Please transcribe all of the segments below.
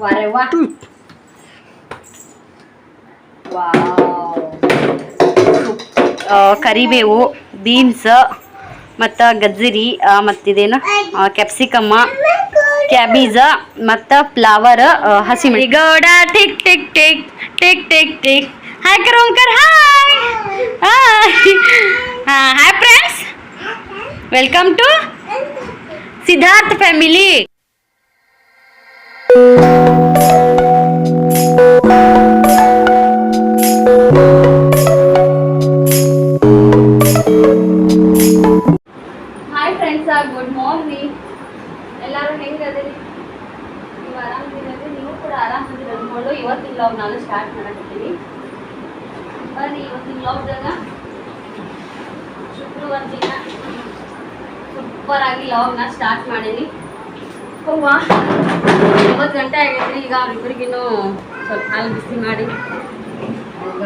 ವಾರೆ ವಾ ಆ, ಕರಿಬೇವು ಬೀನ್ಸ್ ಮತ್ತು ಗಜ್ಜರಿ ಮತ್ತಿದೇನು? ಕ್ಯಾಪ್ಸಿಕಮ್ಮ ಕ್ಯಾಬೀಜ ಮತ್ತು ಫ್ಲವರ್ ಹಸಿ Gowda tick tick tick tick tick tick hi ಕರ್ Omkar hi hi hi friends welcome to Siddharth family good morning ಎಲ್ಲರೂ ಹೆಂಗದಿರಿ ನೀವು ಆರಾಮದಿರಿ ನೀವು ಕೂಡ ಆರಾಮದಿರಿ ಅಂದ್ಕೊಂಡು ಇವತ್ತಿನ ಲಾಗ್ ನಾನು ಸ್ಟಾರ್ಟ್ ಮಾಡಕತ್ತೀನಿ. ಬನ್ನಿ, ಇವತ್ತಿನ ಲಾಗ್ದಾಗ ಶುಕ್ರವಾರ ದಿನ ಸೂಪರ್ ಆಗಿ ಲಾಗ್ನ ಸ್ಟಾರ್ಟ್ ಮಾಡೀನಿ. ಹೂವ ಒಂಬತ್ತು ಗಂಟೆ ಆಗೈತ್ರಿ, ಈಗ ಅವ್ರಿಬ್ರಿಗಿನ್ನೂ ಸ್ವಲ್ಪ ಹಾಲು ಬಿಸಿ ಮಾಡಿ, ಈಗ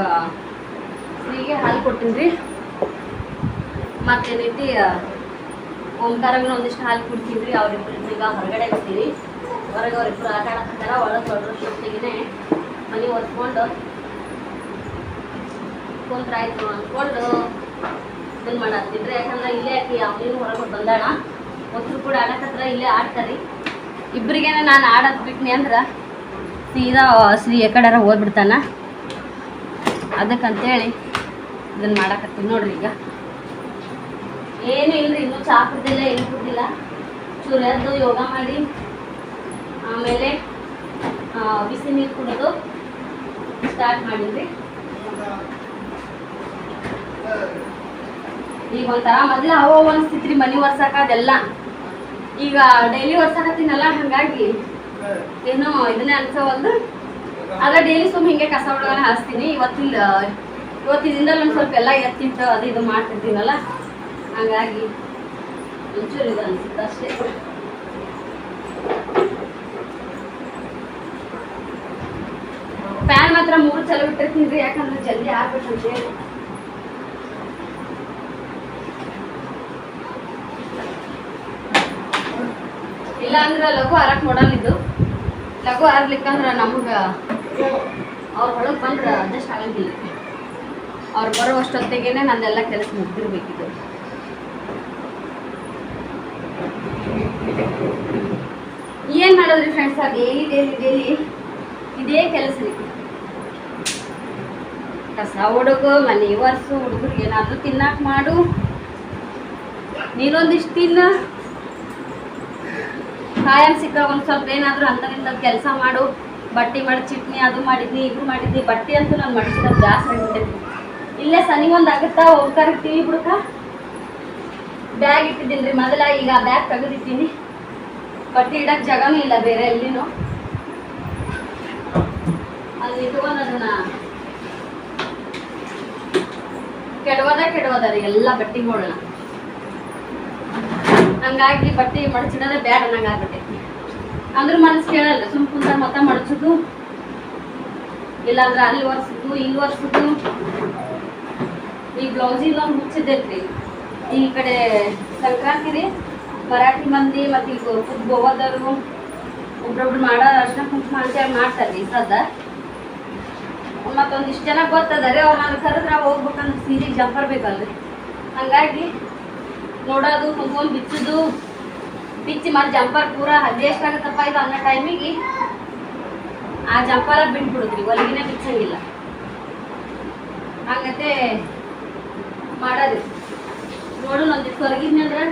ಸ್ತ್ರೀಗೆ ಹಾಲು ಕೊಟ್ಟಿನ್ರಿ. ಮತ್ತೇನೈತಿ ಓಂಕಾರಗೂ ಒಂದಿಷ್ಟು ಹಾಲು ಕುಡ್ತೀವಿ ಅವ್ರಿಬ್ರು ಈಗ ಹೊರಗಡೆ ಇರ್ತೀವಿ. ಹೊರಗೆ ಅವ್ರಿಬ್ರು ಆಟ ಆಡಕತ್ತಾರ ಒಳಗೆ ದೊಡ್ಡ ಶಕ್ತಿಗೆ ಮನೆ ಒತ್ಕೊಂಡು ಕುಂತ್ರಾಯ್ತು ಅಂದ್ಕೊಂಡು ಇದನ್ನ ಮಾಡತ್ತಿದ್ರೆ ಯಾಕಂದ್ರೆ ಇಲ್ಲೇ ಆಕಿ ಅವನೇನು ಹೊರಗೆ ಬಂದಾಣ ಒತ್ರು ಕೂಡ ಆಡಕತ್ರ ಇಲ್ಲೇ ಆಡ್ತಾರಿ. ಇಬ್ಬರಿಗೇನೆ ನಾನು ಆಡೋದು ಬಿಟ್ನಿ ಅಂದ್ರೆ ಸೀದಾ ಶ್ರೀ ಎಕಡಾರ ಹೋಗ್ಬಿಡ್ತಾನ. ಅದಕ್ಕಂತೇಳಿ ಇದನ್ನು ಮಾಡಕತ್ತೀನಿ ನೋಡ್ರಿ ಈಗ. ಏನು ಇಲ್ರಿ, ಇನ್ನೂ ಚಹಾ ಕುಡ್ದಿಲ್ಲ, ಏನು ಕುಡ್ದಿಲ್ಲ. ಚೂರು ಎದ್ದು ಯೋಗ ಮಾಡಿ, ಆಮೇಲೆ ಬಿಸಿ ನೀರು ಕುಡಿದು ಸ್ಟಾರ್ಟ್ ಮಾಡಿದ್ರಿ ಈಗ ಒಂಥರ ಮೊದ್ಲು ಅವ ಅನಿಸ್ತಿತ್ರಿ, ಮನೆ ಒರ್ಸಾಕ ಅದೆಲ್ಲ. ಈಗ ಡೈಲಿ ಒರ್ಸಾಕತ್ತೀನಲ್ಲ ಹಂಗಾಗಿ ಏನೋ ಇದನ್ನೇ ಅನ್ಸವಲ್ದು ಆಗ ಡೈಲಿ ಸುಮ್ ಹಿಂಗೆ ಕಸ ಹುಡುಗನ ಹಾಸ್ತೀನಿ. ಇವತ್ತಿಲ್ಲ ಇವತ್ತಿನಿಂದ ಒಂದು ಸ್ವಲ್ಪ ಎಲ್ಲ ಎತ್ತಿಂತ ಅದು ಇದು ಮಾಡ್ತಿರ್ತೀನಲ್ಲ, ಹಂಗಾಗಿ ಒಂಚೂರು ಇದು ಅನ್ಸುತ್ತೆ ಅಷ್ಟೇ. ಫ್ಯಾನ್ ಮಾತ್ರ ಮೂರು ಚಲೋ ಬಿಟ್ಟಿರ್ತೀನಿ ಯಾಕಂದ್ರೆ ಜಲ್ದಿ ಆಗ್ಬೇಕಂತ ಹೇಳಿ. ಇಲ್ಲ ಅಂದ್ರೆ ಲಘು ಆರಕ್ ಇದು. ಲಘು ಹಾರ್ಲಿಕ್ಕಂದ್ರೆ ನಮಗ ಅವ್ರ ಹೊಳಗೆ ಬಂದ್ರೆ ಅಡ್ಜಸ್ಟ್ ಆಗಂಗಿಲ್ಲ. ಅವ್ರು ಬರೋ ಅಷ್ಟೊತ್ತಿಗೆನೆ ನಂದೆಲ್ಲ ಕೆಲಸ ಮುಗ್ದಿರ್ಬೇಕಿದ್ದು ಏನ್ ಮಾಡೋದ್ರಿ ಫ್ರೆಂಡ್ಸ್ ಡೈಲಿ ಡೈಲಿ ಡೈಲಿ ಇದೇ ಕೆಲಸ ರೀ. ಕಸ ಹುಡುಗು ಮನೆ ಒರ್ಸು, ಹುಡುಗರಿಗೆ ಏನಾದರೂ ತಿನ್ನಾಕ ಮಾಡು. ನೀನೊಂದಿಷ್ಟು ತಿನ್ನು. ಕಾಯಂ ಸಿಕ್ಕ ಒಂದು ಸ್ವಲ್ಪ ಏನಾದರೂ ಅಂತದಿಂದ ಕೆಲಸ ಮಾಡು. ಬಟ್ಟೆ ಮಡಚಿಟ್ನಿ ಅದು ಮಾಡಿದ್ನಿ, ಇದು ಮಾಡಿದ್ನಿ. ಬಟ್ಟೆ ಅಂತೂ ನಾನು ಮಡಚಿದ ಜಾಸ್ತಿ ಆಗಿಬಿಟ್ಟೈತಿ ಇಲ್ಲೇ ಸನಿ ಒಂದು ಆಗುತ್ತಾ? ಹೋಗ್ತಾರೆ ಟಿವಿ ಬಿಡ್ಕ ಬ್ಯಾಗ್ ಇಟ್ಟಿದ್ದೀನಿ ರೀ ಮೊದಲ ಈಗ ಬ್ಯಾಗ್ ತೆಗೆದಿದ್ದೀನಿ ಬಟ್ಟೆ ಇಡಕ್ಕೆ ಜಾಗನೂ ಇಲ್ಲ ಬೇರೆ ಎಲ್ಲಿನೂ. ಅಲ್ಲಿ ಇಟ್ಕೊಂಡು ಅದನ್ನ ಕೆಡವದ ಕೆಡವದ ರೀ, ಎಲ್ಲ ಬಟ್ಟೆಗಳನ್ನ ಹಂಗಾಗಿ ಬಟ್ಟೆ ಮಡಚಿಡೋದೇ ಬೇಡ, ನಂಗೆ ಆಗ್ಬಿಟ್ಟೈತಿ. ಅಂದ್ರೆ ಮನಸ್ಸು ಕೇಳಲ್ಲ, ಸುಮ್ ಕುಂತ ಮತ್ತ ಮಡಚುದು. ಇಲ್ಲಾಂದ್ರೆ ಅಲ್ಲಿ ಒರ್ಸುದು, ಇಲ್ಲಿ ಒರ್ಸುದು. ಈ ಬ್ಲೌಸಿಗೆ ಒಂದು ಮುಚ್ಚಿದ್ದೈತ್ರಿ ಈ ಕಡೆ ಸಂಕ್ರಾಂತಿ ರೀ ಮರಾಠಿ ಮಂದಿ ಮತ್ತು ಈಗ ಫುಡ್ ಗೋವಾದವರು ಒಬ್ರೊಬ್ರು ಮಾಡೋ ಅರ್ಶನ ಕುಂಕುಮ ಅಂತೇಳಿ ಮಾಡ್ತಾರೆ ಈ ಸದ ಮತ್ತೊಂದಿಷ್ಟು ಜನ ಗೊತ್ತದ ರೀ, ಅವ್ರು ನಾನು ಕರೆದ್ರೆ ಹೋಗ್ಬೇಕಂದ್ರೆ ಸೀರೆಗೆ ಜಂಪರ್ ಬೇಕಲ್ರಿ ಹಂಗಾಗಿ ನೋಡೋದು ಕುಂಕುಮ ಬಿಚ್ಚುದು, ಬಿಚ್ಚಿ ಮತ್ತೆ ಜಂಪರ್ ಪೂರ ಹದ್ದೆ ಇದು ಅನ್ನೋ ಟೈಮಿಗೆ ಆ ಜಂಪರ ಬಿಟ್ಬಿಡುದ್ರಿ ಒಲಗಿನ ಬಿಚ್ಚಂಗಿಲ್ಲ. ಹಂಗತೆ ಮಾಡೋದು. ನೋಡು ಒಂದಿಷ್ಟು ಹೊರಗಿದ್ನಂದ್ರೆ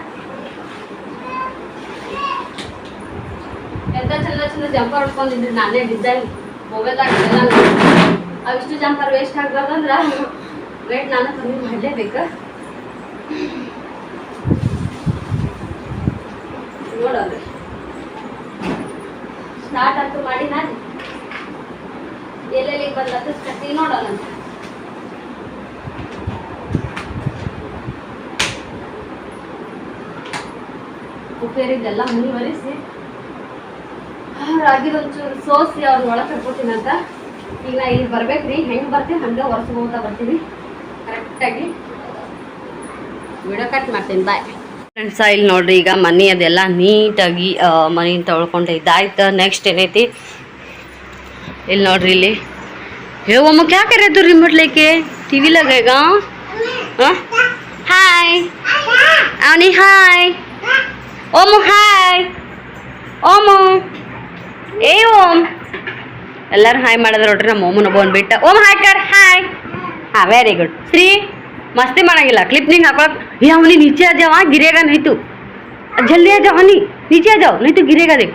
ಎಂತ ಚಂದ ಚಂದ ಜಂಪರ್ ಉಟ್ಕೊಂಡಿದ್ರಿ, ನಾನೇ ಡಿಸೈನ್ ಮೊಬೈಲ್ದಾಗ ಅವಿಷ್ಟು ಜಂಪರ್ ವೇಸ್ಟ್ ಆಗ್ಬಾರ್ದಂದ್ರ ವೇಟ್ ನಾನು ಕಮ್ಮಿ ಮಾಡಲೇಬೇಕು. ನೋಡೋದು. ಸ್ಟಾರ್ಟ್ ಅಂತ ಮಾಡಿ ನಾನು. ಎಲ್ಲೆಲ್ಲಿ ಬಂದ ಕಟ್ಟಿ ನೋಡೋಣ. ಉಪ್ಪೇರಿದ್ದೆಲ್ಲ ಮುಂದುವರಿಸಿ. ರಾಗಿದ ಒಂಚೂರು ಸೋಸಿ ಅವ್ರನ್ನ ಒಳಗೆ ಕಟ್ಬಿಟ್ಟಿನಂತ ಈಗ ನಾ ಇಲ್ಲಿ ಬರ್ಬೇಕ್ರಿ ಹೆಂಗೆ ಬರ್ತೀನಿ ಹಂಗೆ ಹೊರಸ್ಕೋತ ಬರ್ತೀನಿ. ಕರೆಕ್ಟಾಗಿ ವಿಡಿಯೋ ಕಟ್ ಮಾಡ್ತೀನಿ. ಬಾಯ್ ಫ್ರೆಂಡ್ಸ್ ಇಲ್ಲಿ ನೋಡ್ರಿ, ಈಗ ಮನಿ ಅದೆಲ್ಲ ನೀಟಾಗಿ ಮನಿ ತೊಳ್ಕೊಂಡು ಇದಾಯ್ತು ನೆಕ್ಸ್ಟ್ ಏನೈತಿ? ಇಲ್ಲಿ ನೋಡ್ರಿ ಇಲ್ಲಿ. ಹೇ ಒಮ್ಮಕ್ಕೆ ಯಾಕೆ ಕರೆಯದು ರಿಮೋಟ್ ಲೈಕೆ ಟಿ ವಿಲಾಗ ಈಗ? Hi Avani hi Omu hi Omu. ಏ, ಓಮ್. ಎಲ್ಲಾರು ಹಾಯ್ ಮಾಡಿದ್ರೆ ನೋಡ್ರಿ, ನಮ್ಮ ಓಮನ ಒಬ್ಬ ಬಿಟ್ಟ ಓಮ್ ಹಾಯ್ ಕರ್ ಹಾಯ್ ಹಾಂ ವೆರಿ ಗುಡ್ ಶ್ರೀ ಮಸ್ತಿ ಮಾಡಂಗಿಲ್ಲ. ಕ್ಲಿಪ್ ನಿಂಗೆ ಹಾಕೋಕೆ ಏ ಅವನಿ नीचे आ जाओ गिरेगा नहीं तू जल्दी आ जाओ हनी नीचे आ जाओ नहीं तो गिरेगा देख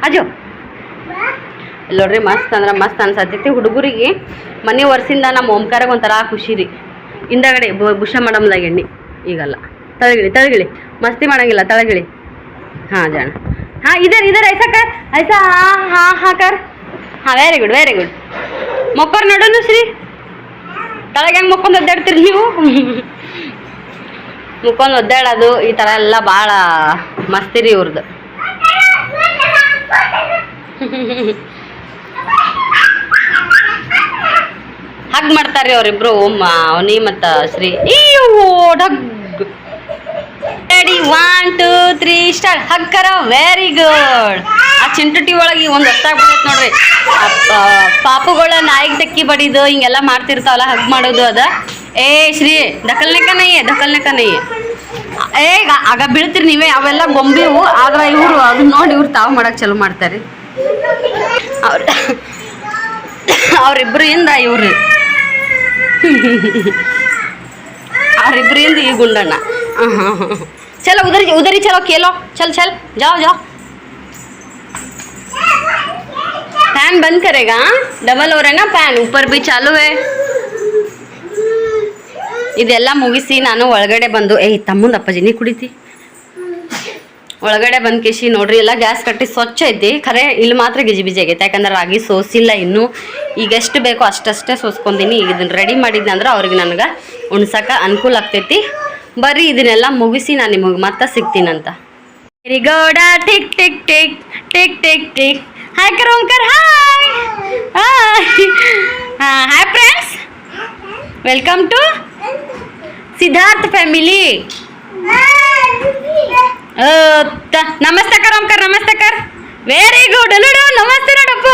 आ जाओ ಇಲ್ಲಿ ನೋಡ್ರಿ ಮಸ್ತ್ ಅಂದ್ರೆ ಮಸ್ತ್ ಅನ್ಸತ್ತೈತಿ ಹುಡುಗರಿಗೆ ಮನೆ ವರ್ಷದಿಂದ ನಮ್ಮ ಓಂಕಾರಾಗ ಒಂಥರ ಖುಷಿ ರೀ ಹಿಂದಗಡೆ ಬು- ಬುಷ ಮಾಡಮ್ದಾಗ ಎಣ್ಣೆ ಈಗಲ್ಲ ತಳಗಿಳಿ ತಳಗಿಳಿ ಮಸ್ತಿ ಮಾಡಂಗಿಲ್ಲ ತಳಗಿಳಿ ಹಾಂ ಜಾಣ ಹಾಂ ಇದರ್ ಇದರ್ ಐಸಾ ಕರ್ ಐಸಾ ಹಾಂ ಹಾಂ ಹಾಂ ಕರ್ ಹಾಂ ವೆರಿ ಗುಡ್ ವೆರಿ ಗುಡ್ ಮೊಕ್ಕೋರ್ ನೋಡೋಣ ಶ್ರೀ ತಳಗೆ ಹೆಂಗೆ ಮುಕ್ಕೊಂಡು ಒದ್ದಾಡ್ತೀರಿ ನೀವು ಮುಕ್ಕೊಂಡು ಒದ್ದಾಡೋದು ಈ ಥರ ಎಲ್ಲ ಭಾಳ ಮಸ್ತಿರಿ ಇವ್ರದ್ದು ಹಗ್ ಮಾಡ್ತಾರ್ರಿ ಅವ್ರಿಬ್ರು ಓಮ್ಮ ಅವನಿ ಮತ್ತು ಶ್ರೀ. ಅಯ್ಯೋ ಡಗ್ ready one two three start ಹಗ್ಗರ very good ಆ ಚಿಂಟುಟಿ ಒಳಗೆ ಒಂದು ಹೊಸ್ತಾಗ್ಬಿಡೈತೆ ನೋಡ್ರಿ. ಪಾಪುಗಳ ನಾಯಿಗೆ ತಕ್ಕಿ ಬಡಿದು ಹಿಂಗೆಲ್ಲ ಮಾಡ್ತಿರ್ತಾವಲ್ಲ, ಹಗ್ ಮಾಡೋದು ಅದ. ಏ, ಶ್ರೀ ದಕಲ್ನೆಕನೇ ದಕಲ್ನೆಕನೇ ಏ ಆಗ ಬೀಳ್ತೀರಿ ನೀವೇ, ಅವೆಲ್ಲ ಗೊಂಬೆವು ಆದ್ರೆ ಇವರು ಅದನ್ನ ನೋಡಿ ಇವ್ರು ತಾವು ಮಾಡಕ್ಕೆ ಚಲೋ ಮಾಡ್ತಾರೆ. ಅವ್ರ ಅವರಿಬ್ಬರಿಂದ ಇವರು. ಅವರಿಬ್ಬರಿಂದ ಈ ಗುಂಡಣ್ಣ. ಹಾಂ ಹಾಂ ಹಾಂ ಚಲೋ, ಉದರಿ ಉದರಿ ಚಲೋ, ಕೇಲೋ, ಚಲ್ ಚಲ್, ಜಾವ್ ಜಾವ್. फैन बंद ಕರೆಗ? ಡಬಲ್ हो ಫ್ಯಾನ್ ಉಪರ್ ಬಿ ಚಾಲುವೆ. ಇದೆಲ್ಲ ಮುಗಿಸಿ ನಾನು ಒಳಗಡೆ ಬಂದು, ಏಯ್ ತಮ್ಮಂದ ಅಪ್ಪಾಜಿ ಕುಡಿತಿ? ಒಳಗಡೆ ಬಂದು ಕಿಶಿ, ನೋಡ್ರಿ, ಎಲ್ಲ ಗ್ಯಾಸ್ ಕಟ್ಟಿ ಸ್ವಚ್ಛ ಐತಿ. ಖರೆ, ಇಲ್ಲಿ ಮಾತ್ರ ಗಿಜಿ ಬಿಜಿ ಆಗೈತೆ. ಯಾಕಂದ್ರೆ ರಾಗಿ ಸೋಸಿಲ್ಲ ಇನ್ನೂ. ಈಗ ಎಷ್ಟು ಬೇಕೋ ಅಷ್ಟಷ್ಟೇ ಸೋಸ್ಕೊಂತೀನಿ. ಈಗ ಇದನ್ನು ರೆಡಿ ಮಾಡಿದ್ದೆ ಅಂದ್ರೆ ಅವ್ರಿಗೆ ನನಗೆ ಉಣ್ಸಕ್ಕೆ ಅನುಕೂಲ ಆಗ್ತೈತಿ. ಬರ್ರಿ, ಇದನ್ನೆಲ್ಲ ಮುಗಿಸಿ ನಾನು ನಿಮಗೆ ಮತ್ತೆ ಸಿಗ್ತೀನಂತ. Gowda tick tick tick tick tick tick. Hi ಕರ್ Omkar hi hi hi friends welcome to Siddharth family ನಮಸ್ತೆ ಕರ್ ಓಂಕರ್ ನಮಸ್ತೆ ಕರ್ ವೆರಿ ಗುಡ್ ಅಲ್ಲಡು ನಮಸ್ತೆ ನೋಡಪ್ಪ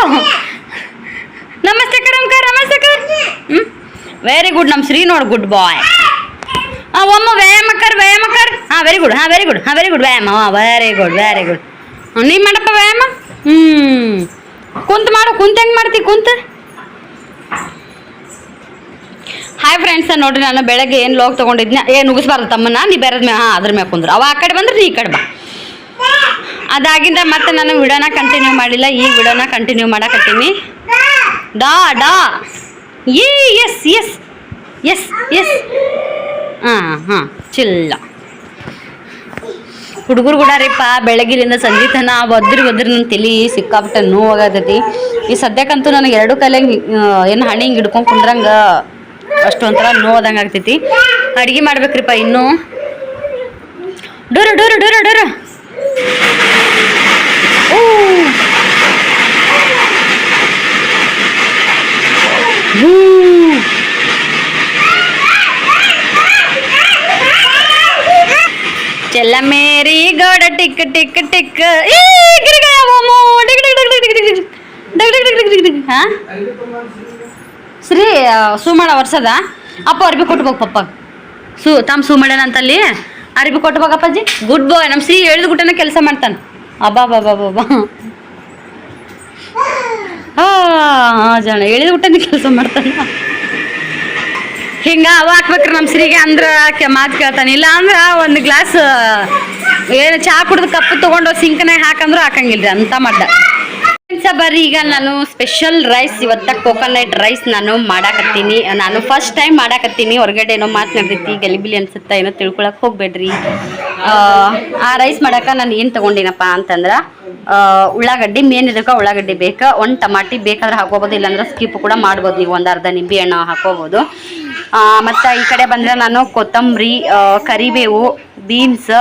ನಮಸ್ತೆ ಕರ್ ಓಂಕರ್ ನಮಸ್ತೆ ಕರ್ ಹ್ಞೂ ವೆರಿ ಗುಡ್ ನಮ್ಮ ಶ್ರೀ ನೋಡು ಗುಡ್ ಬಾಯ್ ಹಾಂ ಒಮ್ಮ ವ್ಯಾಯಾಮ ಕರ್ ವ್ಯಾಯಾಮ ಕರ್ ಹಾಂ ವೆರಿ ಗುಡ್ ಹಾಂ ವೆರಿ ಗುಡ್ ಹಾಂ ವೆರಿ ಗುಡ್ ವ್ಯಾಯಾಮ ಹಾಂ ವೆರಿ ಗುಡ್ ವೆರಿ ಗುಡ್ ನೀವು ಮಾಡಪ್ಪ ವ್ಯಾಯಾಮ ಹ್ಞೂ ಕುಂತು ಮಾಡು ಕುಂತು ಹೆಂಗೆ ಮಾಡ್ತಿ ಕುಂತ್ ಹಾಯ್ ಫ್ರೆಂಡ್ಸ್ ನೋಡ್ರಿ ನಾನು ಬೆಳಗ್ಗೆ ಏನು ಲೋಗ್ ತೊಗೊಂಡಿದ್ನ? ಏನು ನುಗ್ಗಿಸ್ಬಾರ್ದು ತಮ್ಮನ್ನ, ನೀ ಬೇರೆದ ಮೇ ಹಾಂ, ಅದ್ರ ಮ್ಯಾಗ ಕುಂದ್ರು. ಅವ ಆ ಕಡೆ ಬಂದ್ರೆ ನೀ ಈ ಕಡೆ ಬಾ. ಅದಾಗಿಂದ ಮತ್ತೆ ನಾನು ವಿಡೋನ ಕಂಟಿನ್ಯೂ ಮಾಡಿಲ್ಲ ಈ ವಿಡೋನ ಕಂಟಿನ್ಯೂ ಮಾಡಕತ್ತೀನಿ. ಡಾ ಡಾ. ಈ ಎಸ್ ಎಸ್ ಎಸ್ ಎಸ್ ಹಾಂ ಹಾಂ ಚಿಲ್ಲ ಹುಡುಗರು ಕೂಡ ರೀಪ್ಪ ಬೆಳಗಿನಿಂದ ಸಂಜೆ ತನ ಒದ್ರಿ ಒದ್ರಿ ನನ್ನ ತಲೆ ಸಿಕ್ಕಾಪಟ್ಟೆ ನೋವಾಗತೈತಿ. ಈ ಸದ್ಯಕ್ಕಂತೂ ನನಗೆ ಎರಡು ಕಲೆ ಏನು ಹಣಿ ಹಿಂಗೆ ಹಿಡ್ಕೊಂಡು ಕುಂದ್ರಂಗ. ಅಷ್ಟು ಒಂಥರ ನೋವಾದಂಗೆ ಆಗ್ತೈತಿ ಅಡುಗೆ ಮಾಡ್ಬೇಕ್ರಿಪ್ಪ ಇನ್ನೂ ಡೋರ ಡೋರ ಡೋರ ಡೋರ ಓ ಹೂ. ಚೆಲ್ಲ ಮೇರಿ ಗೋಡ ಟಿಕ್ ಟಿಕ್ ಟಿಕ್ ಈ ಗಿರಿಗಯ momo dig dig dig dig dig Shri ಸುಮಾಡ ವರ್ಷದ ಅಪ್ಪ ಅರ್ಬಿ ಕೊಟ್ಬೇಕು ಪಪ್ಪ. ಸು ತಮ್ಮ ಸು ಮಾಡ್ಯಾನ ಅಂತಲ್ಲಿ ಅರ್ಬಿ ಕೊಟ್ಬೇಕು ಅಪ್ಪಾಜಿ. ಗುಡ್ ಬಾಯ್ ನಮ್ಮ ಶ್ರೀ ಹೇಳಿದ ಗುಟ್ಟನ ಕೆಲಸ ಮಾಡ್ತಾನೆ. ಅಬ್ಬಾ ಬಾಬಾ ಬಾಬಾ ಹಾಂ ಜನ ಹೇಳಿದ ಗುಟ್ಟನ ಕೆಲಸ ಮಾಡ್ತಾನೆ. ಹಿಂಗ ಅವ ಹಾಕ್ಬೇಕ್ರಿ ನಮ್ಮ ಶ್ರೀಗೆ ಅಂದ್ರೆ ಮಾತ್ ಕೇಳ್ತಾನೆ. ಇಲ್ಲ ಅಂದ್ರೆ ಒಂದು ಗ್ಲಾಸ್ ಏನು ಚಹಾ ಕುಡ್ದು ಕಪ್ ತಗೊಂಡು ಸಿಂಕ್ನಾಗ ಹಾಕಂದ್ರು ಹಾಕಂಗಿಲ್ರಿ, ಅಂತ ಮಡ್ಡ ಫ್ರೆಂಡ್ಸ ಬರ್ರಿ ಈಗ ನಾನು ಸ್ಪೆಷಲ್ ರೈಸ್ ಇವತ್ತ ಕೋಕೋನಟ್ ರೈಸ್ ನಾನು ಮಾಡಾಕತ್ತೀನಿ. ನಾನು ಫಸ್ಟ್ ಟೈಮ್ ಮಾಡಾಕತ್ತೀನಿ ಹೊರಗಡೆ ಏನೋ ಮಾತನಾಡ್ತೈತಿ ಗಲಿಬಿಲಿ ಅನ್ಸುತ್ತಾ ಏನೋ ತಿಳ್ಕೊಳಕ್ ಹೋಗ್ಬೇಡ್ರಿ. ಆ, ರೈಸ್ ಮಾಡಾಕ ನಾನು ಏನು ತಗೊಂಡಿನಪ್ಪ ಅಂತಂದ್ರೆ ಉಳ್ಳಾಗಡ್ಡಿ ಮೇನ್ ಇದಕ್ಕೆ ಉಳ್ಳಾಗಡ್ಡಿ ಬೇಕಾ ಒಂದು ಟಮಾಟಿ ಬೇಕಾದ್ರೆ ಹಾಕೋಬೋದು ಇಲ್ಲಾಂದ್ರೆ ಸ್ಕಿಪ್ ಕೂಡ ಮಾಡ್ಬೋದು ನೀವು ಒಂದು ಅರ್ಧ ನಿಂಬೆ ಹಣ್ಣು ಹಾಕೋಬೋದು ಮತ್ತು ಈ ಕಡೆ ಬಂದರೆ ನಾನು ಕೊತ್ತಂಬರಿ ಕರಿಬೇವು ಬೀನ್ಸ್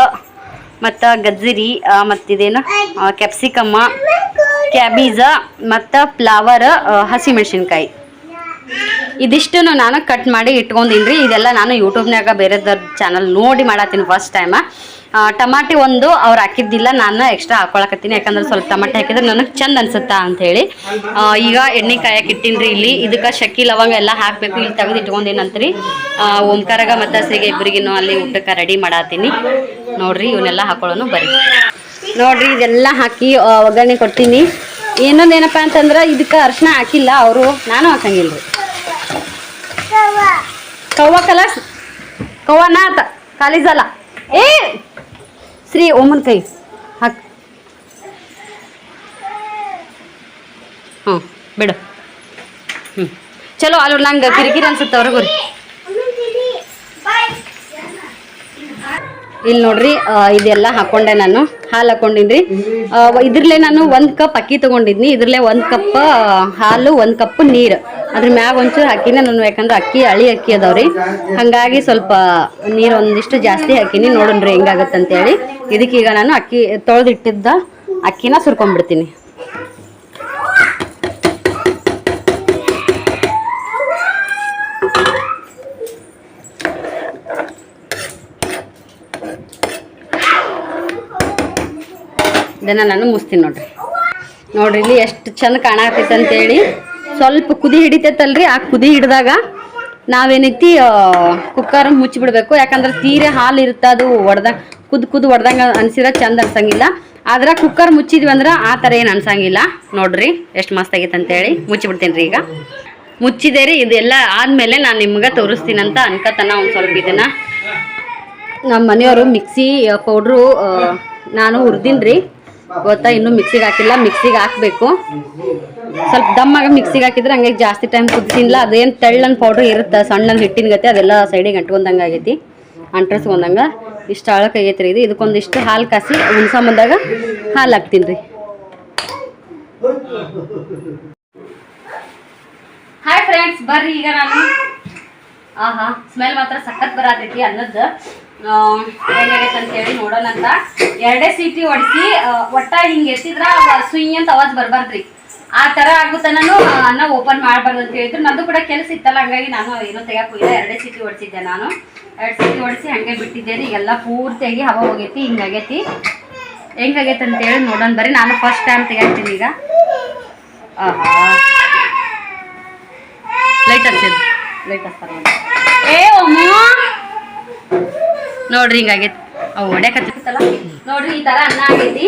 ಮತ್ತು ಗಜ್ಜರಿ ಮತ್ತಿದೇನು ಕ್ಯಾಪ್ಸಿಕಮ್ಮ ಕ್ಯಾಬೀಜ ಮತ್ತು ಫ್ಲವರ್ ಹಸಿಮೆಣಸಿನ್ಕಾಯಿ ಇದಿಷ್ಟು ನಾನು ಕಟ್ ಮಾಡಿ ಇಟ್ಕೊಂಡಿನ್ರಿ. ಇದೆಲ್ಲ ನಾನು ಯೂಟ್ಯೂಬ್ನಾಗ ಬೇರೆದ ಚಾನಲ್ ನೋಡಿ ಮಾಡತ್ತೀನಿ ಫಸ್ಟ್ ಟೈಮ ಟಮಾಟಿ ಒಂದು ಅವ್ರು ಹಾಕಿದ್ದಿಲ್ಲ ನಾನು ಎಕ್ಸ್ಟ್ರಾ ಹಾಕೊಳಕತ್ತೀನಿ. ಯಾಕಂದ್ರೆ ಸ್ವಲ್ಪ ಟಮಾಟಿ ಹಾಕಿದ್ರೆ ನನಗೆ ಚಂದ ಅನ್ಸುತ್ತಾ ಅಂತ ಹೇಳಿ. ಈಗ ಎಣ್ಣೆ ಕಾಯಕ್ಕೆ ಇಟ್ಟಿನ್ರಿ ಇಲ್ಲಿ. ಇದಕ್ಕೆ ಶಕ್ಕಿ, ಲವಂಗ ಎಲ್ಲ ಹಾಕಬೇಕು. ಇಲ್ಲಿ ತೆಗೆದು ಇಟ್ಕೊಂಡೇನಂತ್ರಿ. ಓಂಕಾರಗ ಮತ್ತು ಸೀಗೆ ಇಬ್ಬರಿಗಿನ್ನು ಅಲ್ಲಿ ಊಟಕ್ಕೆ ರೆಡಿ ಮಾಡತ್ತೀನಿ ನೋಡ್ರಿ, ಇವನ್ನೆಲ್ಲ ಹಾಕೊಳ್ಳೋನು ಬರ್ರಿ. ನೋಡ್ರಿ, ಇದೆಲ್ಲ ಹಾಕಿ ಒಗ್ಗರಣೆ ಕೊಡ್ತೀನಿ. ಇನ್ನೊಂದೇನಪ್ಪ ಅಂತಂದ್ರೆ, ಇದಕ್ಕೆ ಅರ್ಶಿನ ಹಾಕಿಲ್ಲ. ಅವರು, ನಾನು ಹಾಕಂಗಿಲ್ಲ ರೀ ಕವ್ವ ಕಲರ್ಸ್ ಕವ್ವ ನಾತ ಕಾಲಿಜಲ್ಲ ಏ ಶ್ರೀ ಓಮನ್ ಕೈ ಹಾಕ್ ಹ್ಞೂ ಬಿಡು ಹ್ಞೂ ಚಲೋ ಅಲ್ಲಿ ನಂಗೆ ಕಿರಿಕಿರಿ ಅನ್ಸುತ್ತೆ ಅವ್ರಿಗೂ ರೀ ಇಲ್ಲಿ ನೋಡ್ರಿ ಇದೆಲ್ಲ ಹಾಕೊಂಡೆ ನಾನು. ಹಾಲು ಹಾಕೊಂಡಿನ್ರಿ. ಇದ್ರಲ್ಲೇ ನಾನು ಒಂದು ಕಪ್ ಅಕ್ಕಿ ತೊಗೊಂಡಿದ್ನಿ. ಇದ್ರಲ್ಲೇ ಒಂದು ಕಪ್ ಹಾಲು, ಒಂದು ಕಪ್ ನೀರು. ಅದ್ರ ಮ್ಯಾಗ ಒಂಚೂರು ಹಾಕಿನಿ ನಾನು, ಯಾಕಂದ್ರೆ ಅಕ್ಕಿ, ಹಳಿ ಅಕ್ಕಿ ಅದಾವ್ರಿ. ಹಾಗಾಗಿ ಸ್ವಲ್ಪ ನೀರು ಒಂದಿಷ್ಟು ಜಾಸ್ತಿ ಹಾಕಿನಿ. ನೋಡೋಣ್ರಿ ಹೆಂಗಾಗತ್ತೆ ಅಂತೇಳಿ ಇದಕ್ಕೀಗ ನಾನು ಅಕ್ಕಿ ತೊಳೆದಿಟ್ಟಿದ್ದ ಅಕ್ಕಿನ ಸುರ್ಕೊಂಡ್ಬಿಡ್ತೀನಿ. ಇದನ್ನ ನಾನು ಮುಸ್ತೀನಿ ನೋಡ್ರಿ. ನೋಡ್ರಿ, ಇಲ್ಲಿ ಎಷ್ಟು ಚಂದ ಕಾಣಾಕತ್ತೈತೆ ಅಂತೇಳಿ. ಸ್ವಲ್ಪ ಕುದಿ ಹಿಡಿತೈತಲ್ರಿ, ಆ ಕುದಿ ಹಿಡಿದಾಗ ನಾವೇನೈತಿ ಕುಕ್ಕರ್ ಮುಚ್ಚಿಬಿಡ್ಬೇಕು. ಯಾಕಂದ್ರೆ ತೀರೆ ಹಾಲು ಇರುತ್ತೆ, ಅದು ಒಡ್ದ, ಕುದ್ ಕುದ್ ಒಡ್ದಂಗೆ ಅನ್ಸಿರ, ಚಂದ ಅನ್ಸಂಗಿಲ್ಲ. ಆದ್ರೆ ಕುಕ್ಕರ್ ಮುಚ್ಚಿದ್ವಿ ಅಂದ್ರೆ ಆ ಥರ ಏನು ಅನ್ಸಂಗಿಲ್ಲ. ನೋಡ್ರಿ, ಎಷ್ಟು ಮಸ್ತ್ ಆಗೈತೆ ಅಂತೇಳಿ ಮುಚ್ಚಿಬಿಡ್ತೀನಿ ರೀ ಈಗ. ಮುಚ್ಚಿದೆ ರೀ ಇದೆಲ್ಲ ಆದ್ಮೇಲೆ ನಾನು ನಿಮ್ಗೆ ಅಂತ ಅನ್ಕತನ ಒಂದು ಸ್ವಲ್ಪ ಇದನ್ನ. ನಮ್ಮ ಮನೆಯವರು ಮಿಕ್ಸಿ ಪೌಡ್ರು ನಾನು ಹುರಿದೀನಿ ಗೊತ್ತಾ? ಇನ್ನೂ ಮಿಕ್ಸಿಗೆ ಹಾಕಿಲ್ಲ. ಮಿಕ್ಸಿಗೆ ಹಾಕಬೇಕು. ಸ್ವಲ್ಪ ದಮ್ಮಾಗ ಮಿಕ್ಸಿಗೆ ಹಾಕಿದ್ರೆ ಹಂಗಾಗಿ ಜಾಸ್ತಿ ಟೈಮ್ ಕುದಿಸಿಲ್ಲ. ಅದೇನು ತೆಳ್ಳನ್ ಪೌಡ್ರ್ ಇರುತ್ತೆ? ಸಣ್ಣನ ಹಿಟ್ಟಿನ ಗತೆ, ಅದೆಲ್ಲ ಸೈಡಿಗೆ ಅಂಟ್ಕೊಂಡಂಗೆ ಆಗೈತಿ. ಅಂಟ್ರಸ್ಕೊಂಡಂಗೆ. ಇಷ್ಟು ಅಳಕ್ಕೆ ಆಗೈತೆ ರೀ ಇದು. ಇದಕ್ಕೊಂದಿಷ್ಟು ಹಾಲು ಕಾಸಿ ಉಣ್ಸಂಬಂದಾಗ ಹಾಲು ಹಾಕ್ತೀನಿ ರೀ. ಹಾಯ್ ಫ್ರೆಂಡ್ಸ್ ಬರ್ರಿ ಈಗ ನಾನು. ಆಹಾ ಸ್ಮೆಲ್ ಮಾತ್ರ ಸಖತ್ ಬರತೈತಿ ಅನ್ನದ್ದು ಹೆಂಗಾಗೈತೆ ಅಂತ ಹೇಳಿ ನೋಡೋಣ ಅಂತ. ಎರಡೇ ಸೀಟಿ ಹೊಡಿಸಿ ಒಟ್ಟ ಹಿಂಗೆ ಎತ್ತಿದ್ರ ಸುಯ್ ಅಂತ ಅವಾಜ್ ಬರ್ಬಾರ್ದ್ರಿ. ಆ ತರ ಆಗುತ್ತೆ ನಾನು ಅನ್ನ ಓಪನ್ ಮಾಡಬಾರ್ದು ಅಂತ ಹೇಳಿದ್ರು. ನಂದು ಕೂಡ ಕೆಲಸ ಇತ್ತಲ್ಲ, ಹಂಗಾಗಿ ನಾನು ಏನೋ ತೆಗಿಯಕ್ ಹೋಗಿಲ್ಲ. ಎರಡೇ ಸೀಟಿ ಹೊಡಿಸಿದ್ದೆ ನಾನು. ಎರಡು ಸೀಟಿ ಹೊಡಿಸಿ ಹಂಗೆ ಬಿಟ್ಟಿದ್ದೆ ರೀ ಎಲ್ಲ ಪೂರ್ತಿಯಾಗಿ ಹವಾ ಹೋಗೈತಿ ಹಿಂಗಾಗೈತಿ ಹೆಂಗಾಗೈತೆ ಅಂತೇಳಿ ನೋಡೋಣ. ಬರ್ರಿ ನಾನು ಫಸ್ಟ್ ಟೈಮ್ ತೆಗಿತೀನಿ ಈಗ. ಲೈಟ್ ಹಚ್ಚಿದ್ ಲೈಟ್ ಹಚ್ತಾರೆ ಏ ಅಮ್ಮ ನೋಡ್ರಿ ಹಿಂಗಾಗೈತಿ. ಅವು ಹೊಡ್ಯಾಕತ್ತಿತ್ತಲ್ಲ ನೋಡ್ರಿ ಈ ಥರ ಅನ್ನ ಆಗೈತಿ.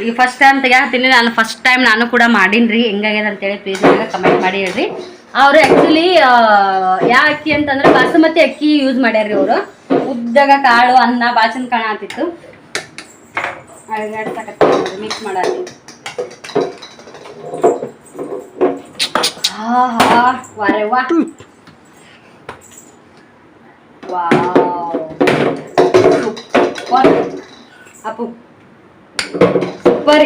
ಈಗ ಫಸ್ಟ್ ಟೈಮ್ ತೆಗಿಯಾಕತ್ತೀನಿ ನಾನು ಫಸ್ಟ್ ಟೈಮ್ ನಾನು ಕೂಡ ಮಾಡೀನಿ ಹೆಂಗಾಗ್ಯದ ಅಂತೇಳಿ ಪ್ಲೀಸ್ ಕಮೆಂಟ್ ಮಾಡಿ ಹೇಳ್ರಿ. ಅವರು ಆ್ಯಕ್ಚುಲಿ ಯಾವ ಅಕ್ಕಿ ಅಂತಂದ್ರೆ ಬಾಸುಮತಿ ಅಕ್ಕಿ ಯೂಸ್ ಮಾಡ್ಯಾರ್ರಿ ಅವರು. ಉದ್ದಾಗ ಕಾಳು ಅನ್ನ ಬಾಚನ್ ಕಾಣ ಆತಿತ್ತು ಮಿಕ್ಸ್ ಮಾಡಿ ಹಾ ಹಾ ವಾರೆ ವಾ ವಾವ್. ಅಪ್ಪು. ಸೂಪರ್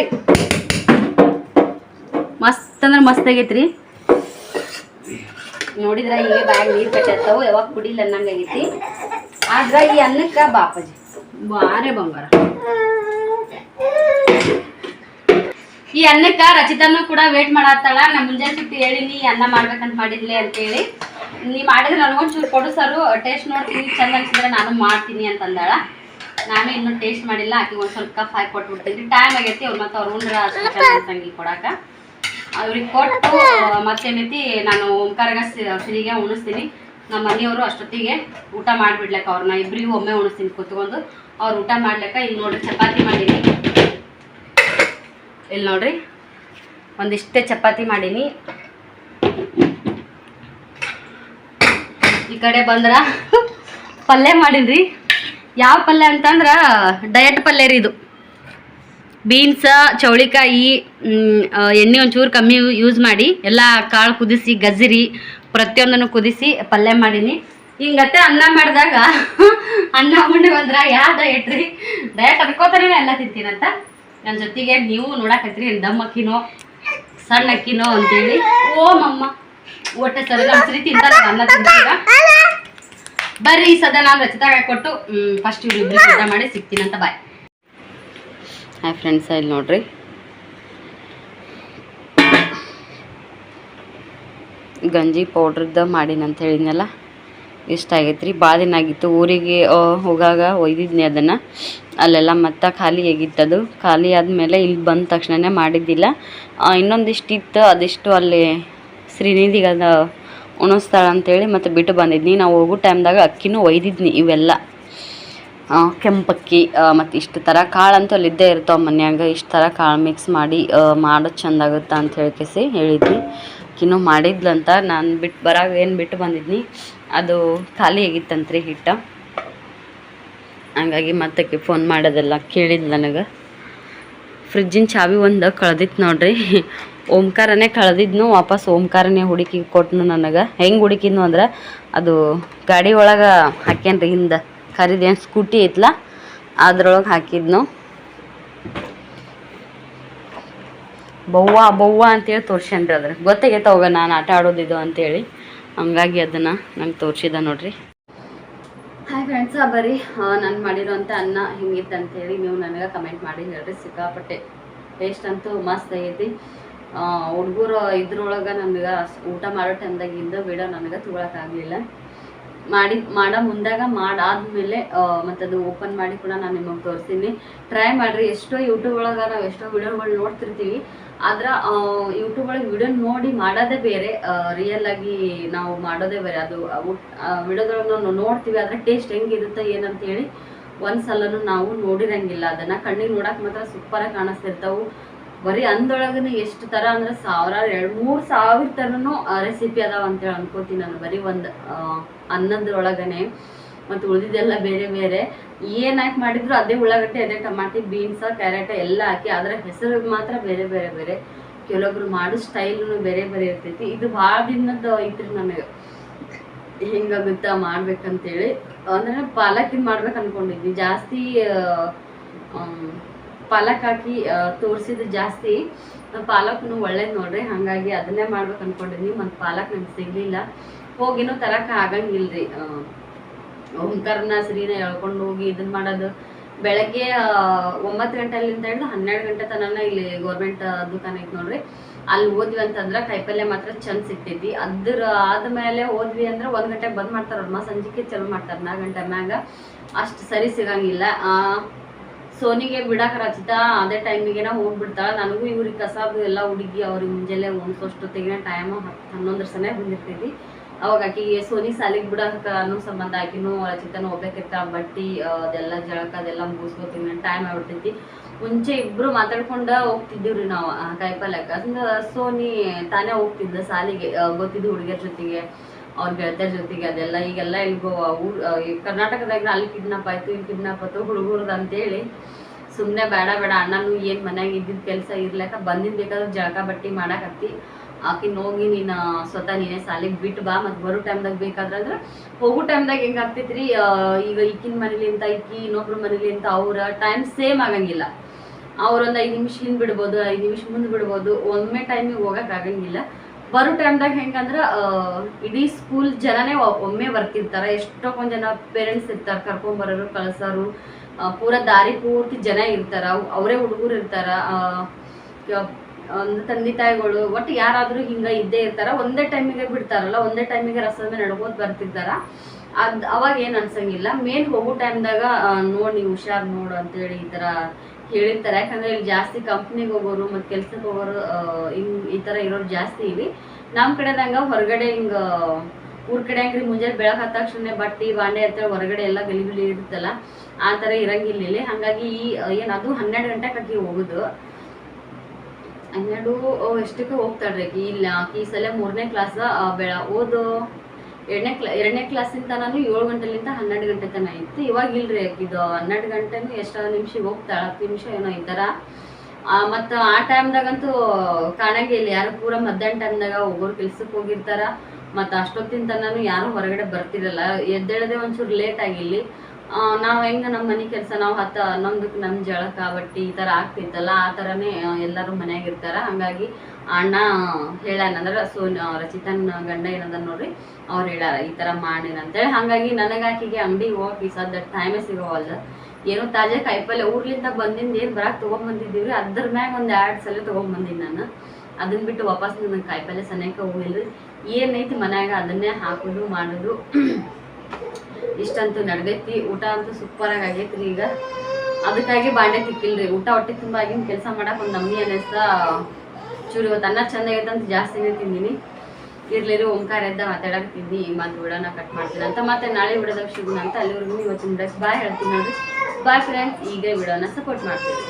ಮಸ್ತ್ ಅಂದ್ರೆ ಮಸ್ತ್ ಆಗೈತ್ರಿ. ನೋಡಿದ್ರ ಈಗ ಬ್ಯಾಗ್ ನೀರು ಕಟ್ಟಿರ್ತಾವು ಯಾವಾಗ ಕುಡಿಲ್ಲ ಅನ್ನಂಗೆ ಆಗೈತಿ. ಆದ್ರ ಈ ಅನ್ನಕ್ಕೆ ಬಾಪಾಜಿ. ಬಾರೆ ಬಂಗಾರ. ಈ ಅನ್ನಕ್ಕ ರಚಿತಾನು ಕೂಡ ವೇಟ್ ಮಾಡತ್ತಾಳ. ನಾ ಮುಂಜಾನೆ ಸುಟ್ಟಿ ಹೇಳಿನಿ ಅನ್ನ ಮಾಡ್ಬೇಕಂತ ಮಾಡಿದ್ಲಿ ಅಂತೇಳಿ ನೀ ಮಾಡಿದ್ರೆ ನನಗೊಂಚೂರು ಕೊಡು ಸರು ಟೇಸ್ಟ್ ನೋಡ್ತೀನಿ ಚಂದ ಅನ್ಸಿದ್ರೆ ನಾನು ಮಾಡ್ತೀನಿ ಅಂತಂದಾಳ ನಾನು ಇನ್ನೂ ಟೇಸ್ಟ್ ಮಾಡಿಲ್ಲ ಆಕಿಗೆ ಒಂದು ಸ್ವಲ್ಪ ಕಪ್ ಹಾಕಿ ಕೊಟ್ಬಿಡ್ತೀನಿ. ಟೈಮ್ ಆಗೈತಿ ಅವ್ರು ಮತ್ತೆ ಅವ್ರು ಉಂಡ್ರ ತಂಗಿ ಕೊಡಾಕ. ಅವ್ರಿಗೆ ಕೊಟ್ಟು ಮತ್ತೇನೈತಿ ನಾನು ಓಂಕಾರಗ ಸಿರಿಗೆ ಉಣಿಸ್ತೀನಿ. ನಮ್ಮ ಮನೆಯವರು ಅಷ್ಟೊತ್ತಿಗೆ ಊಟ ಮಾಡಿಬಿಡ್ಲಕ್ಕ ಅವ್ರನ್ನ ಇಬ್ಬರಿಗೂ ಒಮ್ಮೆ ಉಣಿಸ್ತೀನಿ ಕುತ್ಕೊಂಡು. ಅವ್ರು ಊಟ ಮಾಡ್ಲಕ್ಕ ಇಲ್ಲಿ ನೋಡ್ರಿ ಚಪಾತಿ ಮಾಡೀನಿ. ಇಲ್ಲಿ ನೋಡ್ರಿ ಒಂದಿಷ್ಟೇ ಚಪಾತಿ ಮಾಡೀನಿ. ಈ ಕಡೆ ಬಂದ್ರ ಪಲ್ಯ ಮಾಡೀನ್ರಿ. ಯಾವ ಪಲ್ಯ ಅಂತಂದ್ರ ಡಯಟ್ ಪಲ್ಯ ರೀ ಇದು. ಬೀನ್ಸ ಚೌಳಿಕಾಯಿ ಎಣ್ಣೆ ಒಂಚೂರು ಕಮ್ಮಿ ಯೂಸ್ ಮಾಡಿ, ಎಲ್ಲ ಕಾಳು ಕುದಿಸಿ, ಗಜ್ಜರಿ, ಪ್ರತಿಯೊಂದನ್ನು ಕುದಿಸಿ ಪಲ್ಯ ಮಾಡೀನಿ. ಹಿಂಗತ್ತೆ ಅನ್ನ ಮಾಡಿದಾಗ ಅನ್ನ ಉಂಡೆ ಬಂದ್ರ ಯಾವ ಡಯಟ್ ರೀ? ಡಯಟ್ ಅನ್ಕೋತಾನೇ ಎಲ್ಲ ತಿಂತೀನಂತ. ನನ್ನ ಜೊತೆಗೆ ನೀವು ನೋಡಕತ್ರಿ ದಮ್ ಅಕ್ಕಿನೋ, ಸಣ್ಣ ಅಕ್ಕಿನೋ ಅಂತೇಳಿ. ಓ ಮಮ್ಮ ಒಟ್ಟೆ ಸರಿ ತಿಂತಾರ ಅನ್ನ ತಿಂತೀರ ಬರ್ರಿ ಈ ಸದ ನಾನು ರಚಿತಾಗ ಕೊಟ್ಟು ಫಸ್ಟ್ ಮಾಡಿ ಸಿಗ್ತೀನಂತ ಬಾಯ್. ಹಾಯ್ ಫ್ರೆಂಡ್ಸ್ ಇಲ್ಲಿ ನೋಡ್ರಿ. ಗಂಜಿ ಪೌಡ್ರದ್ದು ಮಾಡೀನಿ ಅಂತ ಹೇಳಿದ್ನಲ್ಲ ಇಷ್ಟ ಆಗೈತೆ ರೀ ಭಾಳ ದಿನ ಆಗಿತ್ತು ಊರಿಗೆ ಹೋಗಾಗ ಒಯ್ದಿದ್ನಿ ಅದನ್ನು. ಅಲ್ಲೆಲ್ಲ ಮತ್ತೆ ಖಾಲಿ ಆಗಿತ್ತದು ಖಾಲಿ ಆದಮೇಲೆ ಇಲ್ಲಿ ಬಂದ ತಕ್ಷಣನೇ ಮಾಡಿದ್ದಿಲ್ಲ. ಆ, ಇನ್ನೊಂದಿಷ್ಟು ಇತ್ತು ಅದಿಷ್ಟು ಅಲ್ಲಿ ಶ್ರೀನಿಧಿಗೆ ಉಣಿಸ್ತಾಳೆ ಅಂತೇಳಿ ಮತ್ತು ಬಿಟ್ಟು ಬಂದಿದ್ನಿ. ನಾವು ಹೋಗೋ ಟೈಮ್ದಾಗ ಅಕ್ಕಿನೂ ಒಯ್ದಿದ್ನಿ ಇವೆಲ್ಲ. ಕೆಂಪಕ್ಕಿ ಮತ್ತು ಇಷ್ಟು ಥರ ಕಾಳು ಅಂತೂ ಅಲ್ಲಿದ್ದೇ ಇರ್ತಾವೆ ಮನ್ಯಾಗ. ಇಷ್ಟು ಥರ ಕಾಳು ಮಿಕ್ಸ್ ಮಾಡಿ ಮಾಡೋ ಮಾಡೋದು ಚೆಂದಾಗುತ್ತೆ ಅಂತ ಹೇಳ್ಕೇಸಿ ಹೇಳಿದ್ವಿ ಅಕ್ಕಿನೂ ಮಾಡಿದ್ಲಂತ ನಾನು ಬಿಟ್ಟು ಬರಾಗ ಏನು ಬಿಟ್ಟು ಬಂದಿದ್ನಿ. ಅದು ಖಾಲಿ ಆಗಿತ್ತಂತ್ರಿ ಹಿಟ್ಟು. ಹಂಗಾಗಿ ಮತ್ತಕ್ಕೆ ಫೋನ್ ಮಾಡೋದೆಲ್ಲ ಕೇಳಿದ್ಲು ನನಗೆ. ಫ್ರಿಜ್ಜಿನ ಚಾವಿ ಒಂದು ಕಳೆದಿತ್ತು ನೋಡ್ರಿ. ಓಂಕಾರನೇ ಕಳೆದಿದ್ನು, ವಾಪಸ್ ಓಂಕಾರನೇ ಹುಡುಕಿ ಕೊಟ್ನು ನನಗೆ. ಹೆಂಗೆ ಹುಡುಕಿದ್ನು ಅಂದ್ರೆ, ಅದು ಗಾಡಿ ಒಳಗೆ ಹಾಕ್ಯಾನ್ರಿ ಹಿಂದೆ. ಕರಿದೇನು ಸ್ಕೂಟಿ ಐತ್ಲ, ಅದ್ರೊಳಗೆ ಹಾಕಿದ್ನು. ಬವ್ವ ಬವ್ವ ಅಂತೇಳಿ ತೋರ್ಸ್ಯಾನ್ರಿ ಅದ್ರ ಗೊತ್ತಾಗೈತೆ ಅವಾಗ ನಾನು ಆಟ ಆಡೋದಿದು ಅಂತೇಳಿ. ಹಂಗಾಗಿ ಅದನ್ನು ನಂಗೆ ತೋರಿಸಿದ ನೋಡ್ರಿ. ಹಾಯ್ ಫ್ರೆಂಡ್ಸ ಬರ್ರಿ. ನಾನು ಮಾಡಿರೋಂಥ ಅನ್ನ ಹಿಂಗಿತ್ತು ಅಂತೇಳಿ ನೀವು ನನಗೆ ಕಮೆಂಟ್ ಮಾಡಿ ಹೇಳ್ರಿ, ಸಿಕ್ಕಾಪಟ್ಟೆ ಟೇಸ್ಟ್ ಅಂತೂ ಮಸ್ತ್ ಆಗೈತಿ. ಹುಡುಗರು ಇದ್ರೊಳಗೆ ನನಗೆ ಊಟ ಮಾಡೋ ಟೈಮ್ದಾಗಿಂದ ವಿಡಿಯೋ ನನಗೆ ತೊಗೊಳಕ್ಕಾಗಲಿಲ್ಲ ಮಾಡಿ, ಮಾಡೋ ಮುಂದಾಗ ಮಾಡಾದ್ಮೇಲೆ ಮತ್ತು ಅದು ಓಪನ್ ಮಾಡಿ ಕೂಡ ನಾನು ನಿಮಗೆ ತೋರಿಸ್ತೀನಿ ಟ್ರೈ ಮಾಡಿರಿ, ಎಷ್ಟೋ ಯೂಟ್ಯೂಬ್ ಒಳಗೆ ನಾವು ಎಷ್ಟೋ ವಿಡಿಯೋಗಳು ನೋಡ್ತಿರ್ತೀವಿ. ಆದ್ರೆ ಯೂಟ್ಯೂಬ್ ಒಳಗೆ ವಿಡಿಯೋ ನೋಡಿ ಮಾಡೋದೇ ಬೇರೆ ರಿಯಲ್ ಆಗಿ ನಾವು ಮಾಡೋದೇ ಬೇರೆ. ಅದು ವೀಡಿಯೋದೊಳಗೆ ನಾವು ನೋಡ್ತೀವಿ, ಆದರೆ ಟೇಸ್ಟ್ ಹೆಂಗಿರುತ್ತೆ ಏನಂತ ಹೇಳಿ ಒಂದ್ಸಲನು ನಾವು ನೋಡಿರಂಗಿಲ್ಲ. ಅದನ್ನ ಕಣ್ಣಿಗೆ ನೋಡಕ್ ಮಾತ್ರ ಸೂಪರಾಗಿ ಕಾಣಿಸ್ತಿರ್ತಾವು. ಬರೀ ಅಂದೊಳಗನ ಎಷ್ಟು ತರ ಅಂದ್ರೆ ಸಾವಿರಾರು, ಎರಡ್ ಮೂರ್ ಸಾವಿರ ತರನು ರೆಸಿಪಿ ಅದಾವ ಅಂತೇಳಿ ಅನ್ಕೋತೀನಿ ನಾನು. ಬರೀ ಒಂದು ಅನ್ನದ್ರೊಳಗನೆ ಮತ್ತು ಉಳಿದಿದ್ದೆಲ್ಲ ಬೇರೆ ಬೇರೆ. ಏನ್ ಹಾಕಿ ಮಾಡಿದ್ರು ಅದೇ ಉಳ್ಳಾಗಡ್ಡೆ, ಅದೇ ಟಮಾಟಿ ಬೀನ್ಸ್ ಕ್ಯಾರೆಟ್ ಎಲ್ಲ ಹಾಕಿ ಅದರ ಹೆಸರು ಮಾತ್ರ ಬೇರೆ ಬೇರೆ ಬೇರೆ. ಕೆಲವೊಬ್ರು ಮಾಡೋ ಸ್ಟೈಲ್ನು ಬೇರೆ ಬೇರೆ ಇರ್ತೈತಿ. ಇದು ಭಾಳ ದಿನದ ಐತ್ರಿ ನನಗೆ ಹೆಂಗಾಗುತ್ತಾ ಮಾಡ್ಬೇಕಂತೇಳಿ. ಅಂದ್ರೆ ಪಾಲಕಿನ್ ಮಾಡ್ಬೇಕು ಅನ್ಕೊಂಡಿದ್ವಿ. ಜಾಸ್ತಿ ಪಾಲಕ್ ಹಾಕಿ ತೋರಿಸಿದ್ದು ಜಾಸ್ತಿ. ಪಾಲಕ್ನು ಒಳ್ಳೇದು ನೋಡ್ರಿ ಹಾಗಾಗಿ ಅದನ್ನೇ ಮಾಡ್ಬೇಕು ಅನ್ಕೊಂಡಿದ್ವಿ ಮತ್ತು ಪಾಲಕ್ ನಂಗೆ ಸಿಗಲಿಲ್ಲ. ಹೋಗಿನೂ ತರಕ ಆಗಂಗಿಲ್ರಿ. ಆ, ಓಂಕಾರನ ಸರಿನ ಎಳ್ಕೊಂಡು ಹೋಗಿ ಇದನ್ನ ಮಾಡೋದು. ಬೆಳಗ್ಗೆ ಒಂಬತ್ತು ಗಂಟೆಲಿಂದ ಹಿಡಿದು ಹನ್ನೆರಡು ಗಂಟೆ ತನಕ ಇಲ್ಲಿ ಗೌರ್ಮೆಂಟ್ ದುಕಾನ್ ಐತೆ ನೋಡ್ರಿ. ಅಲ್ಲಿ ಹೋದ್ವಿ ಅಂತಂದ್ರೆ ಕಾಯಿಪಲ್ಯ ಮಾತ್ರ ಚಂದ ಸಿಗ್ತೈತಿ. ಅದ್ರ ಆದ್ಮೇಲೆ ಹೋದ್ವಿ ಅಂದ್ರೆ ಒಂದ್ ಗಂಟೆಗೆ ಬಂದ್ ಮಾಡ್ತಾರ. ಅವ್ರ ಸಂಜಿಕೆ ಚಲೋ ಮಾಡ್ತಾರ ನಾಲ್ಕು ಗಂಟೆ ಮ್ಯಾಗ. ಅಷ್ಟು ಸರಿ ಸಿಗಂಗಿಲ್ಲ. ಆ ಸೋನಿಗೆ ಬಿಡಾಕ ರಚಿತ ಅದೇ ಟೈಮಿಗೆನ ಹೋಗ್ಬಿಡ್ತಾಳ ನನಗೂ ಇವ್ರಿಗೆ ಕಸಾಬು ಎಲ್ಲ ಹುಡುಗಿ ಅವ್ರಿಗೆ ಮುಂಜಾನೆ ಉಣ್ಸೋಷ್ಟೊತ್ತಿಗೆ ಟೈಮ್ ಹನ್ನೊಂದರ ಸಮಯ ಬಂದಿರ್ತೈತಿ. ಅವಾಗ ಆಕಿಗೆ ಸೋನಿ ಸಾಲಿಗೆ ಬಿಡಕ್ಕೆ ಅನ್ನೋ ಸಂಬಂಧ ಆಕಿನೂ ರಚಿತನೂ ಹೋಗ್ಬೇಕಿರ್ತಾಳ ಬಟ್ಟಿ ಅದೆಲ್ಲ ಜಳಕ, ಅದೆಲ್ಲ ಮುಗಿಸ್ಕೊತೀನಿ ಟೈಮ್ ಆಗ್ಬಿಡ್ತೈತಿ. ಮುಂಚೆ ಇಬ್ರು ಮಾತಾಡ್ಕೊಂಡ ಹೋಗ್ತಿದ್ದೀವ್ರಿ ನಾವು ಕಾಯಿಪಲ್ಯಕ್ಕೆ ಅಂದ್ರೆ ಸೋನಿ ತಾನೇ ಹೋಗ್ತಿದ್ದ ಸಾಲಿಗೆ ಗೊತ್ತಿದ್ದು ಹುಡುಗಿಯರ ಜೊತೆಗೆ. ಅವ್ರ ಗೆಳತಿಯ ಜೊತೆಗೆ ಅದೆಲ್ಲ ಈಗೆಲ್ಲ ಇಲ್ಗೋ ಊರ್ ಕರ್ನಾಟಕದಾಗ ಅಲ್ಲಿ ಕಿಡ್ನಾಪ್ ಆಯ್ತು, ಇಲ್ಲಿ ಕಿಡ್ನಾಪ್ ಆಯ್ತು ಹುಡುಗರ್ದು ಅಂತೇಳಿ ಸುಮ್ಮನೆ ಬೇಡ ಬೇಡ, ಅಣ್ಣನು ಏನು ಮನ್ಯಾಗ ಇದ್ದಿದ್ದ ಕೆಲಸ ಇರ್ಲಕ್ಕ ಬಂದಿನ ಬೇಕಾದ್ರೆ ಜಳಕ ಬಟ್ಟಿ ಮಾಡಾಕತ್ತಿ. ಆಕಿನ ಹೋಗಿ ನೀನು ಸ್ವತಃ ನೀನೇ ಸಾಲಿಗೆ ಬಿಟ್ಟು ಬಾ, ಮತ್ತು ಬರೋ ಟೈಮ್ದಾಗ ಬೇಕಾದ್ರೆ ಅಂದ್ರೆ ಹೋಗೋ ಟೈಮ್ದಾಗ ಹೆಂಗೆ ಆಗ್ತೈತ್ರಿ ಈಗ ಈಕಿನ ಮನೇಲಿಂತ ಈಕಿ ಇನ್ನೊಬ್ರ ಮನೇಲಿಂತ ಅವ್ರ ಟೈಮ್ ಸೇಮ್ ಆಗಂಗಿಲ್ಲ. ಅವ್ರೊಂದು ಐದು ನಿಮಿಷ ಹಿಂದೆ ಬಿಡ್ಬೋದು, ಐದು ನಿಮಿಷ ಮುಂದೆ ಬಿಡ್ಬೋದು, ಒಮ್ಮೆ ಟೈಮಿಗೆ ಹೋಗೋಕ್ಕಾಗಂಗಿಲ್ಲ ಬರೋ ಟೈಮ್ದಾಗ ಹೆಂಗಂದ್ರೆ ಇಡೀ ಸ್ಕೂಲ್ ಜನನೇ ಒಮ್ಮೆ ಬರ್ತಿರ್ತಾರೆ. ಎಷ್ಟೋ ಕೊಂದ್ ಜನ ಪೇರೆಂಟ್ಸ್ ಇರ್ತಾರೆ ಕರ್ಕೊಂಬರೋರು ಕಳ್ಸೋರು. ಪೂರ ದಾರಿ ಪೂರ್ತಿ ಜನ ಇರ್ತಾರ. ಅವರೇ ಹುಡುಗರು ಇರ್ತಾರ. ಒಂದು ತಂದೆ ತಾಯಿಗಳು ಒಟ್ಟು ಯಾರಾದರೂ ಹಿಂಗೆ ಇದ್ದೇ ಇರ್ತಾರ. ಒಂದೇ ಟೈಮಿಗೆ ಬಿಡ್ತಾರಲ್ಲ, ಒಂದೇ ಟೈಮಿಗೆ ರಸ್ತೆ ಮೇಲೆ ನಡ್ಕೋತ ಬರ್ತಿರ್ತಾರ. ಅದ್, ಅವಾಗ ಏನು ಅನ್ಸಂಗಿಲ್ಲ. ಮೇನ್ ಹೋಗೋ ಟೈಮ್ದಾಗ ನೋಡಿ ನೀವು ಹುಷಾರ್ ನೋಡು ಅಂತೇಳಿ ಈ ತರ ಹೇಳಿರ್ತಾರೆ. ಯಾಕಂದ್ರೆ ಇಲ್ಲಿ ಜಾಸ್ತಿ ಕಂಪ್ನಿಗೆ ಹೋಗೋರು ಮತ್ತು ಕೆಲ್ಸಕ್ಕೆ ಹೋಗೋರು ಹಿಂಗೆ ಈ ತರ ಇರೋರು ಜಾಸ್ತಿ ಇವಿ. ನಮ್ ಕಡೆದಂಗ ಹೊರಗಡೆ ಹಿಂಗ, ಊರ್ ಕಡೆ ಹಂಗ್ರಿ ಮುಂಜಾನೆ ಬೆಳಕ್ ಹತ್ತ ತಕ್ಷಣ ಬಟ್ಟೆ, ಬಾಂಡೆ ಅಂತ ಹೊರಗಡೆ ಎಲ್ಲ ಗಲಿಬಿಲಿ ಇರುತ್ತಲ್ಲ, ಆ ತರ ಇರಂಗಿಲ್ಲ ಹಂಗಾಗಿ ಈ, ಏನ್ ಅದು ಹನ್ನೆರಡು ಗಂಟೆ ಆಕಿ ಹೋಗುದು. ಹನ್ನೆರಡು ಎಷ್ಟಕ್ಕೆ ಹೋಗ್ತಾಳ್ರಿ ಇಲ್ಲ ಈ ಸಲ ಮೂರನೇ ಕ್ಲಾಸ್ ಬೆಳ, ಓದು ಎರಡನೇ ಕ್ಲಾ, ಎರಡನೇ ಕ್ಲಾಸಿಂದ ನಾನು ಏಳು ಗಂಟೆಲಿಂದ ಹನ್ನೆರಡು ಗಂಟೆ ತನಕ ಇತ್ತು. ಇವಾಗ ಇಲ್ರಿ, ಇದು ಹನ್ನೆರಡು ಗಂಟೆನೂ ಎಷ್ಟೋ ನಿಮಿಷ ಹೋಗ್ತಾಳೆ, ಹತ್ತು ನಿಮಿಷ ಏನೋ ಈ ಥರ. ಮತ್ತು ಆ ಟೈಮ್ದಾಗಂತೂ ಕಾಣಂಗೆ ಇಲ್ಲ. ಯಾರು ಪೂರ ಮಧ್ಯಾಹ್ನ ಟೈಮ್ದಾಗ ಒಬ್ಬರು ಕೆಲ್ಸಕ್ಕೆ ಹೋಗಿರ್ತಾರ. ಮತ್ತು ಅಷ್ಟೊತ್ತಿನ ತನಕ ಯಾರೂ ಹೊರಗಡೆ ಬರ್ತಿರಲ್ಲ. ಎದ್ದೇಳದೆ ಒಂಚೂರು ಲೇಟ್ ಆಗಿಲ್ಲಿ ನಾವು ಹೆಂಗೆ ನಮ್ಮ ಮನೆ ಕೆಲಸ, ನಾವು ಹತ್ತ ನಮ್ದು ನಮ್ಮ ಜಳಕ ಬಟ್ಟಿ ಈ ಥರ ಆಗ್ತಿತ್ತಲ್ಲ, ಆ ಥರನೇ ಎಲ್ಲರೂ ಮನ್ಯಾಗ ಇರ್ತಾರ. ಹಂಗಾಗಿ ಅಣ್ಣ ಹೇಳ್ಯಾನ ಅಂದ್ರೆ ಸೋನ್ ರಚಿತನ್ ಗಂಡ ಏನದ ನೋಡ್ರಿ, ಅವ್ರು ಹೇಳ್ಯಾರ ಈ ಥರ ಅಂತೇಳಿ. ಹಾಗಾಗಿ ನನಗೆ ಆಕೆಗೆ ಅಂಗಡಿಗೆ ಹೋಗಿ ಸದ್ದ ಟೈಮೇ ಸಿಗೋವಲ್ದ. ಏನೋ ತಾಜಾ ಕಾಯಿಪಲ್ಲೆ ಊರ್ಲಿಂದ ಬಂದಿಂದ ಏನು ಬರಾಕ್ ರೀ ಅದ್ರ ಮ್ಯಾಗ ಒಂದು ಎರಡು ಸಲ ತೊಗೊಂಬಂದಿನಿ ನಾನು. ಅದನ್ನ ಬಿಟ್ಟು ವಾಪಸ್ ನನಗೆ ಕಾಯಿಪಲ್ಲೆ ಸನೇಕ ಹೋಗಿಲ್ರಿ. ಏನೈತಿ ಮನ್ಯಾಗ ಅದನ್ನೇ ಹಾಕೋದು, ಮಾಡೋದು. ಇಷ್ಟಂತೂ ನಡೆದೈತಿ, ಊಟ ಅಂತೂ ಸೂಪರಾಗಿ ರೀ ಈಗ. ಅದಕ್ಕಾಗಿ ಬಾಂಡೆ ತಿಕ್ಕಿಲ್ರಿ. ಊಟ ಹೊಟ್ಟೆ ತುಂಬ ಆಗಿನ ಕೆಲಸ ಮಾಡಕ್ಕೆ ಒಂದು ನಮ್ಮಿ ಅನ್ನಿಸ್ತ, ಚೂರು ಇವತ್ತು ಅನ್ನ ಚಂದ ಆಗೈತೆ ಅಂತ ಜಾಸ್ತಿನೇ ತಿಂದೀನಿ. ಇರ್ಲಿರಿ ಓಂಕಾರ ಎದ್ದ ಮಾತಾಡಕ್ತಿದ್ನಿ ಈ ಮಾತು ವಿಡೋನ ಕಟ್ ಮಾಡ್ತೀನಿ ಅಂತ ಮತ್ತೆ ನಾಳೆ ವಿಡೋದಾಗ ಸಿಗೋಣ ಅಂತ ಅಲ್ಲಿವರೆಗೂ ಇವತ್ತಿನ ಬಾಯ್ ಹೇಳ್ತೀನಿ ನೋಡ್ರಿ. ಬಾಯ್ ಫ್ರೆಂಡ್ಸ್ ಈಗ ವಿಡೋನ ಸಪೋರ್ಟ್ ಮಾಡ್ತೀವಿ.